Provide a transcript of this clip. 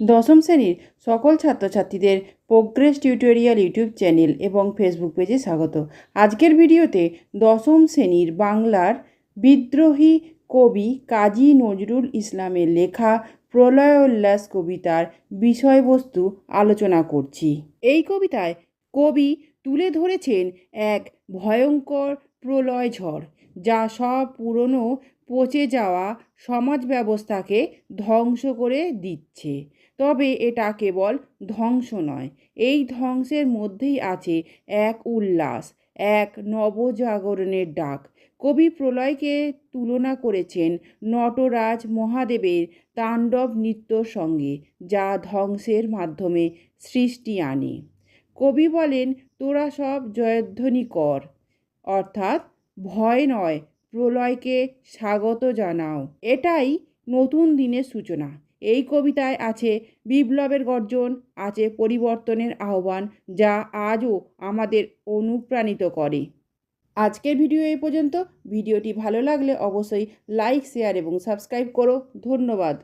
দশম শ্রেণির সকল ছাত্রছাত্রীদের প্রোগ্রেস টিউটোরিয়াল ইউটিউব চ্যানেল এবং ফেসবুক পেজে স্বাগত। আজকের ভিডিওতে দশম শ্রেণির বাংলার বিদ্রোহী কবি কাজী নজরুল ইসলামের লেখা প্রলয় উল্লাস কবিতার বিষয়বস্তু আলোচনা করছি। এই কবিতায় কবি তুলে ধরেছেন এক ভয়ঙ্কর প্রলয় ঝড়, যা সব পুরনো পচে যাওয়া সমাজ ব্যবস্থাকে ধ্বংস করে দিচ্ছে। তবে এটা কেবল ধ্বংস নয়, এই ধ্বংসের মধ্যেই আছে এক উল্লাস, এক নবজাগরণের ডাক। কবি প্রলয়কে তুলনা করেছেন নটরাজ মহাদেবের তাণ্ডব নৃত্যর সঙ্গে, যা ধ্বংসের মাধ্যমে সৃষ্টি আনে। কবি বলেন, তোরা সব জয়ধ্বনি কর, অর্থাৎ ভয় নয় প্রলয়কে স্বাগত জানাও। এটাই নতুন দিনের সূচনা। এই কবিতায় আছে, বিপ্লবের গর্জন, আছে পরিবর্তনের আহ্বান, যা আজও আমাদের অনুপ্রাণিত করে। আজকের ভিডিও এই পর্যন্ত। ভিডিওটি ভালো লাগলে অবশ্যই লাইক, শেয়ার এবং সাবস্ক্রাইব করো। ধন্যবাদ।